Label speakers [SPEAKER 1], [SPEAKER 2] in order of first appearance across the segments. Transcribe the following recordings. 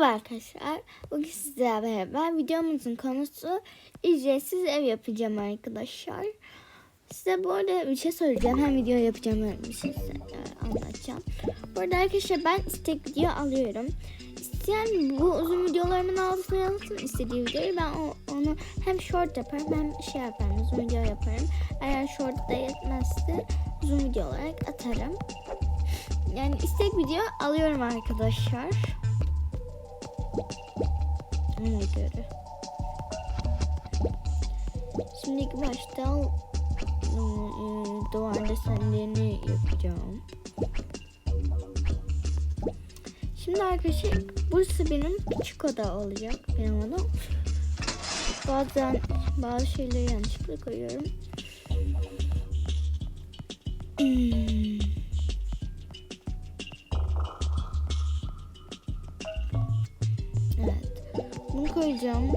[SPEAKER 1] Merhaba arkadaşlar. Bugün sizlerle beraber videomuzun konusu ücretsiz ev yapacağım arkadaşlar. Size bu arada bir şey söyleyeceğim. Hem video yapacağım hem bir şey e, anlatacağım. Bu arada arkadaşlar ben istek video alıyorum. İsteyen bu uzun videolarımın altına yazsın istediği videoyu. Ben onu hem short yaparım hem şey yaparım uzun video yaparım. Eğer short da yetmezse uzun video olarak atarım. Yani istek video alıyorum arkadaşlar. Ona göre. Şimdi ilk başta ıı, duvar desenlerini yapacağım. Şimdi arkadaşlar burası benim küçük oda olacak. Benim odam. Bazen bazı şeyleri yanlışlıkla koyuyorum. Hmm. Koyacağım.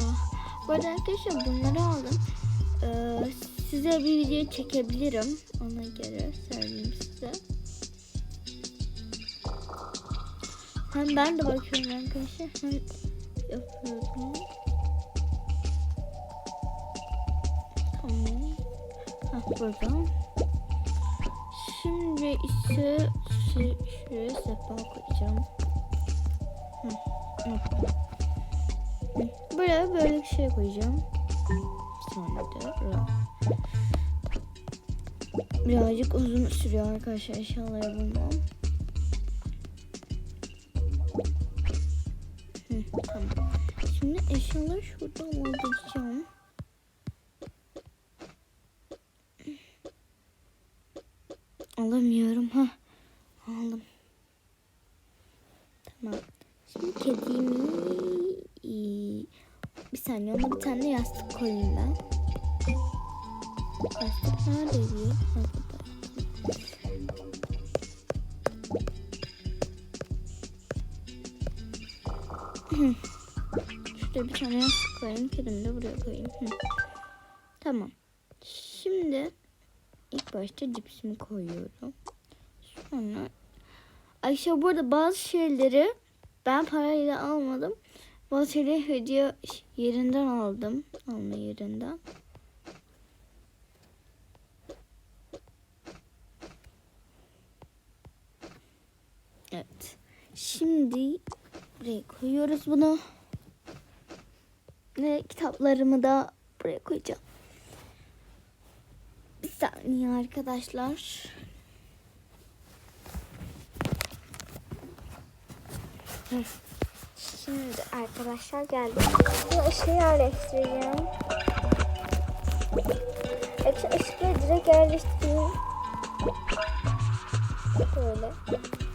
[SPEAKER 1] Ah, bu arada arkadaşlar bunları aldım. Ee, size bir video çekebilirim. Ona göre söyleyeyim size. Hem ben de bakıyorum arkadaşlar hem yapıyorum. Tamam. Hah buradan. Şimdi ise şu, şuraya sefa koyacağım. Buraya böyle bir şey koyacağım. Sonra. Birazcık uzun sürüyor arkadaşlar eşyaları bulmam. Tamam. Şimdi eşyaları şuradan alacağım. Alamıyorum ha. Aldım. Tamam. Şimdi kedimi bir saniye ona bir tane yastık koyayım ben. Yastık burada. Hı. Şuraya bir tane yastık koyayım. Kedimi de buraya koyayım. Hı. Tamam. Şimdi İlk başta cipsimi koyuyorum. Sonra Ayşe burada bazı şeyleri ben parayla almadım. Bazı şeyleri hediye yerinden aldım. Alma yerinden. Evet. Şimdi buraya koyuyoruz bunu. Ve kitaplarımı da buraya koyacağım. Bir saniye arkadaşlar. Şimdi arkadaşlar geldim. Bu ışığı yerleştireceğim. Şu ışıkları direkt yerleştireyim. Böyle.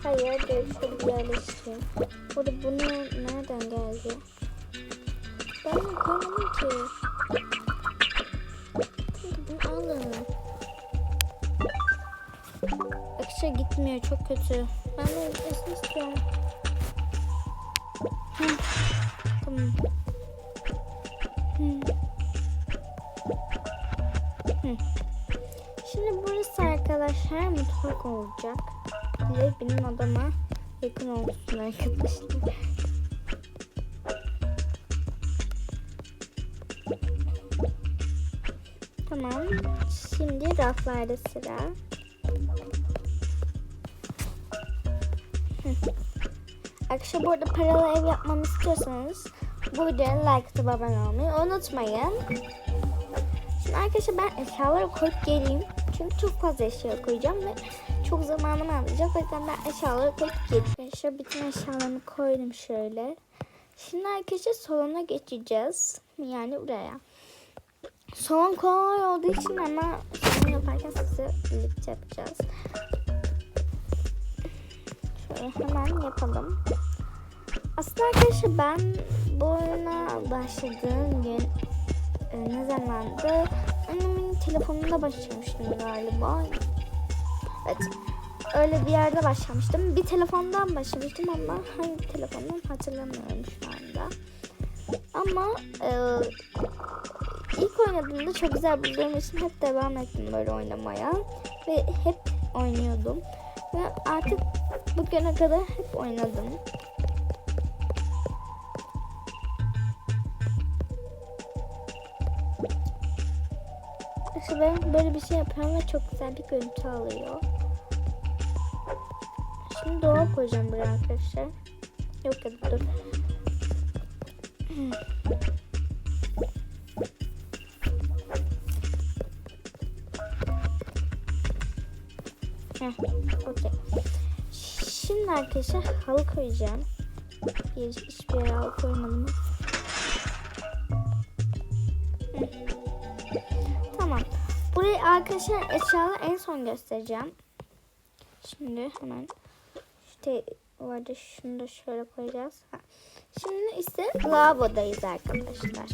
[SPEAKER 1] Hayır, direkt şöyle yerleştireyim. Burada bunu nereden geldi? Ben koymadım ki. Bunu alın. Akışa gitmiyor çok kötü. Ben de gitmesini istiyorum. Arkadaşlar mutfak olacak. Ve benim odama yakın olsun arkadaşlar. Tamam. Şimdi raflarda sıra. Arkadaşlar bu arada paralı ev yapmamı istiyorsanız bu like atıp abone olmayı unutmayın. Şimdi arkadaşlar ben eşyaları koyup geleyim. Çünkü çok fazla eşya koyacağım ve çok zamanımı alacak. O yüzden ben eşyaları koyup geleyim. Arkadaşlar bütün eşyalarımı koydum şöyle. Şimdi arkadaşlar salona geçeceğiz. Yani buraya. Salon kolay olduğu için ama salon yaparken size birlikte yapacağız. Şöyle hemen yapalım. Aslında arkadaşlar ben bu oyuna başladığım gün e, ne zamandı? Annemin telefonunda başlamıştım galiba. Evet. Öyle bir yerde başlamıştım. Bir telefondan başlamıştım ama hangi telefondan hatırlamıyorum şu anda. Ama e, ilk oynadığımda çok güzel bulduğum için hep devam ettim böyle oynamaya. Ve hep oynuyordum. Ve artık bugüne kadar hep oynadım. İşte ben böyle bir şey yapıyorum ve çok güzel bir görüntü alıyor. Şimdi dolap koyacağım buraya arkadaşlar. Yok ya dur. Heh, okey. Şimdi arkadaşlar halı koyacağım. Hiç, hiçbir yere halı koymadım. Arkadaşlar eşyaları en son göstereceğim. Şimdi hemen işte vardı şunu da şöyle koyacağız. Ha. Şimdi ise lavabodayız arkadaşlar.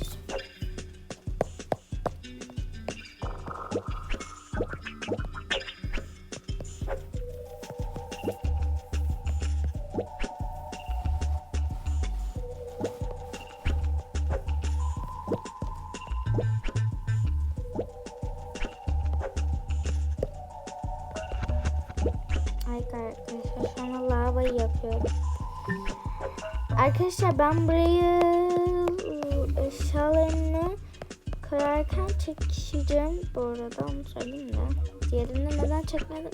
[SPEAKER 1] Arkadaşlar şu an lavayı yapıyorum. Arkadaşlar ben burayı eşyalarını koyarken çekişeceğim bu arada onu söyleyeyim de. Diğerini neden çekmedim?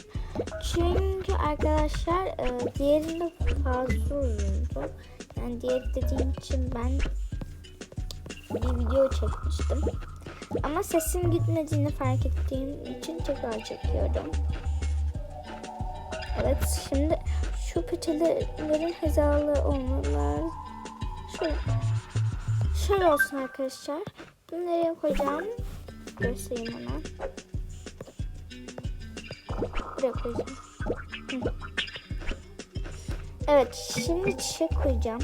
[SPEAKER 1] Çünkü arkadaşlar e, diğerinde fazla uzundu. Yani diğer dediğim için ben bir video çekmiştim. Ama sesim gitmediğini fark ettiğim için tekrar çekiyorum. Evet şimdi şu peçetelerin hizalı olmalılar. Şöyle, şöyle olsun arkadaşlar. Bunu nereye koyacağım? Göstereyim hemen. Buraya koyacağım. Evet şimdi çiçek koyacağım.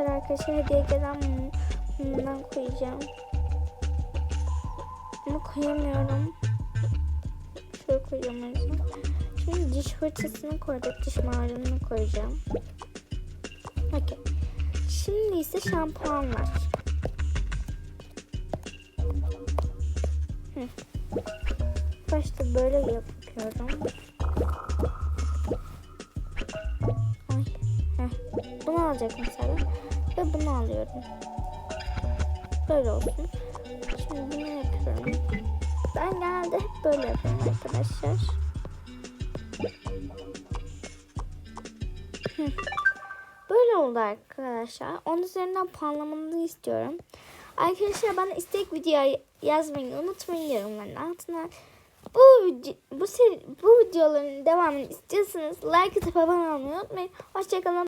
[SPEAKER 1] Sefer arkadaşlar hediye gelen mumdan koyacağım. Ama koyamıyorum. Şöyle koyacağım yüzden. Şimdi diş fırçasını koyduk. Diş macununu koyacağım. Okey. Şimdi ise şampuanlar. Hı. Başta böyle yapıyorum. Bunu alacak mesela. Ve bunu alıyorum. Böyle olsun. Şimdi bunu yapıyorum. Ben genelde hep böyle yapıyorum arkadaşlar. Böyle oldu arkadaşlar. Onun üzerinden puanlamanızı istiyorum. Arkadaşlar bana istek video yazmayı unutmayın yorumların altına. Bu bu seri, bu videoların devamını istiyorsanız like atıp abone olmayı unutmayın. Hoşçakalın.